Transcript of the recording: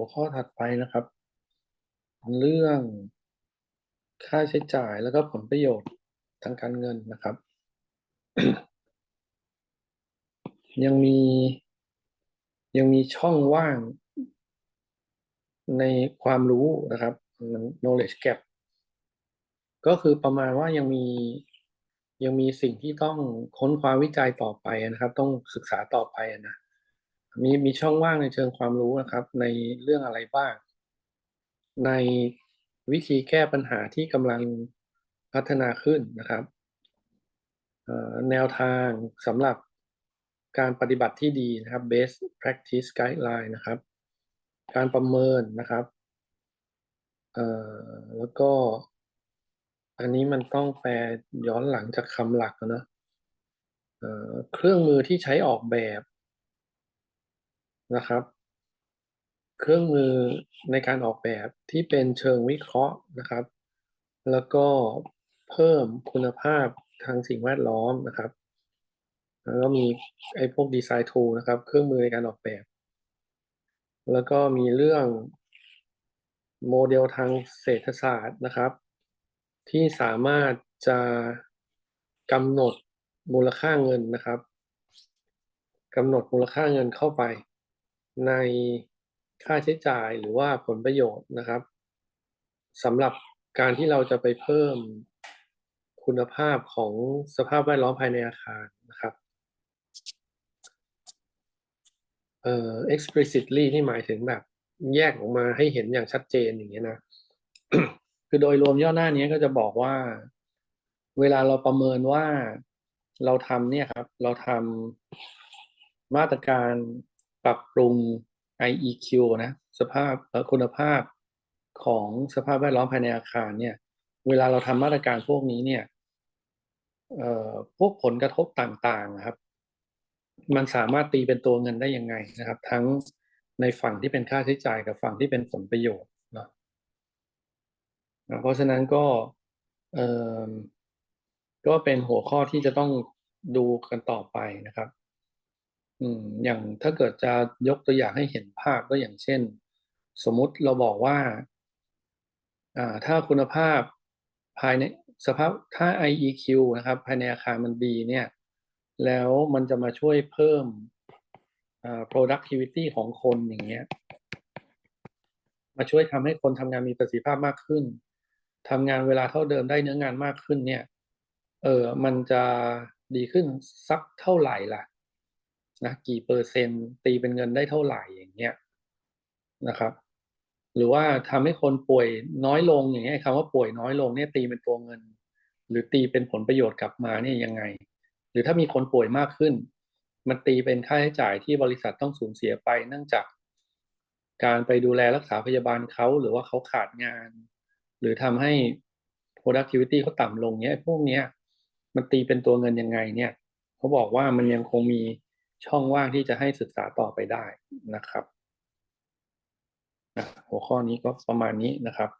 หัวข้อถัดไปนะครับ เรื่องค่าใช้จ่ายแล้วก็ผลประโยชน์ทางการเงินนะครับ ยังมียังมีช่องว่างในความรู้นะครับ knowledge gap ก็คือประมาณว่ายังมียังมีสิ่งที่ต้องค้นคว้าวิจัยต่อไปนะครับ ต้องศึกษาต่อไปนะ มีมีช่องว่างในเชิงความรู้นะครับ ในเรื่องอะไรบ้าง ในวิธีแก้ปัญหาที่กำลังพัฒนาขึ้นนะครับแนวทางสำหรับการปฏิบัติที่ดีนะครับ best practice guideline นะครับ การประเมินนะครับแล้วก็ อันนี้มันต้องแปลย้อนหลังจากคำหลักนะเครื่องมือที่ใช้ออกแบบ นะครับ เครื่องมือในการออกแบบที่เป็นเชิงวิเคราะห์นะครับ แล้วก็เพิ่มคุณภาพทางสิ่งแวดล้อมนะครับแล้วก็มีไอ้พวกดีไซน์ทูนะครับ เครื่องมือในการออกแบบ แล้วก็มีเรื่องโมเดลทางเศรษฐศาสตร์นะครับ ที่สามารถจะกำหนดมูลค่าเงินนะครับกำหนดมูลค่าเงินเข้าไป ในค่าใช้จ่ายหรือว่าผลประโยชน์นะครับสำหรับการที่เราจะไปเพิ่มคุณภาพของสภาพแวดล้อมภายในอาคารนะครับเอ่อ explicitly นี่หมายถึงแบบแยกออกมาให้เห็นอย่างชัดเจนอย่างเงี้ยนะ คือโดยรวมย่อหน้านี้ก็จะบอกว่า เวลาเราประเมินว่าเราทำเนี่ยครับ เราทำมาตรการ ปรับปรุง IEQ นะสภาพคุณภาพของสภาพแวดล้อมภายในอาคารเนี่ย เวลาเราทำมาตรการพวกนี้เนี่ยพวกผลกระทบต่างๆครับ มันสามารถตีเป็นตัวเงินได้ยังไงนะครับ ทั้งในฝั่งที่เป็นค่าใช้จ่ายกับฝั่งที่เป็นผลประโยชน์เนาะเพราะฉะนั้นก็ก็เป็นหัวข้อที่จะต้องดูกันต่อไปนะครับ อืมอย่างถ้าเกิดจะยกตัวอย่างให้เห็นภาพก็อย่างเช่น สมมุติเราบอกว่า อ่า ถ้าคุณภาพภายในสภาพถ้า IEQ นะครับ ภายในอาคารมันดีเนี่ย แล้วมันจะมาช่วยเพิ่ม productivity ของคนอย่างเงี้ย มาช่วยทำให้คนทำงานมีประสิทธิภาพมากขึ้นทำงานเวลาเท่าเดิมได้เนื้องานมากขึ้นเนี่ย เออมันจะดีขึ้นสักเท่าไหร่ล่ะ นะกี่เปอร์เซ็นต์ตีเป็นเงินได้เท่าไหร่อย่างเงี้ยนะครับ หรือว่าทำให้คนป่วยน้อยลงอย่างเงี้ยคำว่าป่วยน้อยลงเนี่ยตีเป็นตัวเงิน หรือตีเป็นผลประโยชน์กลับมาเนี่ยยังไง หรือถ้ามีคนป่วยมากขึ้น มันตีเป็นค่าใช้จ่ายที่บริษัทต้องสูญเสียไปเนื่องจาก การไปดูแลรักษาพยาบาลเขาหรือว่าเขาขาดงาน หรือทำให้ productivity เขาต่ำลงเนี้ยพวกเนี้ยมันตีเป็นตัวเงินยังไงเนี่ยเขาบอกว่ามันยังคงมี ช่องว่างที่จะให้ศึกษาต่อไปได้นะครับ หัวข้อนี้ก็ประมาณนี้นะครับ